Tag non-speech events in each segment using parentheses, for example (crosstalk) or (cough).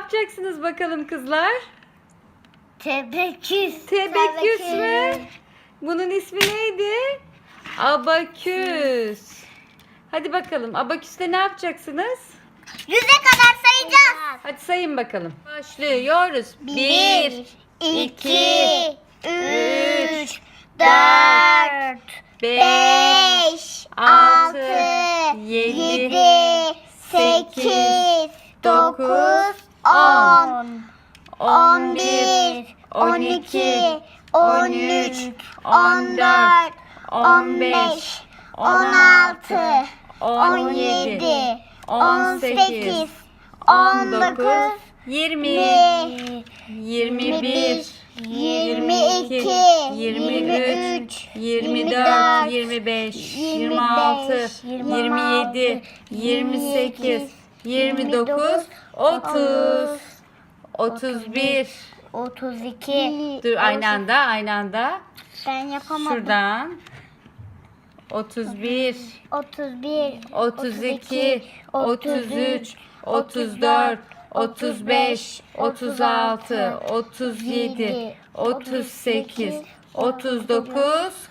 yapacaksınız bakalım kızlar? Tebeküs. Tebeküs mü? Bunun ismi neydi? Abaküs. Hadi bakalım abaküste ne yapacaksınız? Yüze kadar sayacağız. Hadi sayın bakalım. Başlıyoruz. Bir, iki, iki, üç, üç, dört, beş, beş, altı, altı, yedi, yedi, sekiz, dokuz, on, on bir, on iki, on üç, on dört, on beş, on altı, on yedi, on sekiz, on dokuz, yirmi, yirmi, bir, yirmi iki, yirmi üç, yirmi dört, yirmi beş, yirmi altı, yirmi yedi, yirmi sekiz, yirmi dokuz, otuz, otuz bir. otuz iki. Dur aynı anda aynı anda. Ben yapamadım. Şuradan. 31, Otuz bir, 32, 33, 34, 35, 36, 37, 38, 39,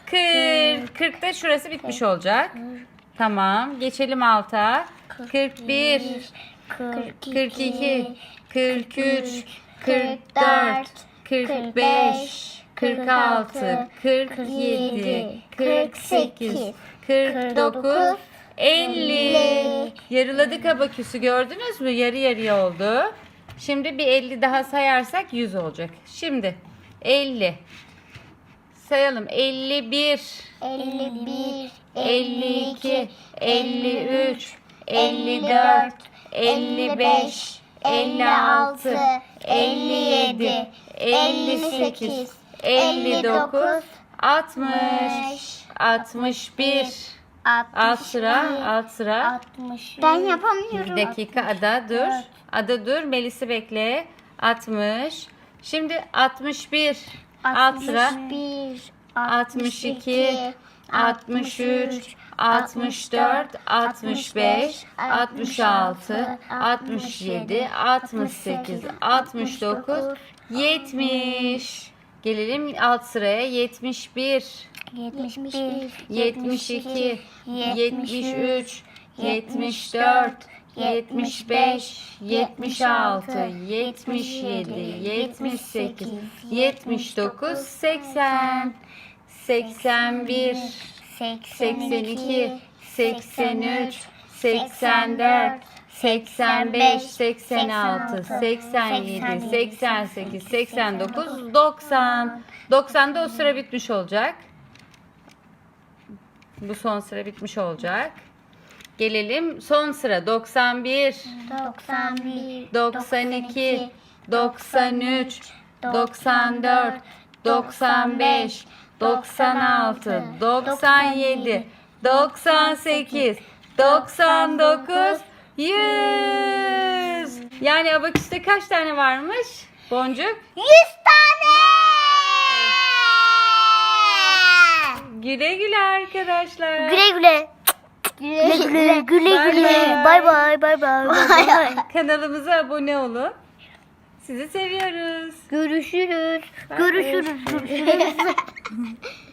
40. 40 da şurası bitmiş olacak. Tamam. Geçelim alta. 41, 42, 43, 44, 45, 46, 47, 48, 49, 50. Yarıladık abaküsü gördünüz mü? Yarı yarıya oldu. Şimdi bir 50 daha sayarsak 100 olacak. Şimdi 50. Sayalım. 51, elli bir, 52, 53, 54, 55, 56, 57, 58, 59, 60, 61. Alt sıra, alt sıra. Ben yapamıyorum. Bir dakika Ada dur. Ada dur. Melis'i bekle. 60. Şimdi 61. Alt sıra. Bir, 62, 63, 64, 65, 66, 67, 68, 69, 70. Gelelim alt sıraya. 71, yetmiş bir, 72, 73, 74, 75, 76, 77, 78, 79, 80, 81, 82, 83, 84, 85, 86, 87, 88, 89, 90. 90'da o sıra bitmiş olacak. Bu son sıra bitmiş olacak. Gelelim son sıra 91, doksan bir, 92, 93, 94, 95, 96, 97, 98, 99, 100. Yani abaküste kaç tane varmış? Boncuk? Yüz tane. Güle güle arkadaşlar. Güle güle. Güle güle güle güle. bay. Bay bay (laughs) bay. Kanalımıza abone olun. Sizi seviyoruz. Görüşürüz. Görüşürüz. Görüşürüz. (laughs)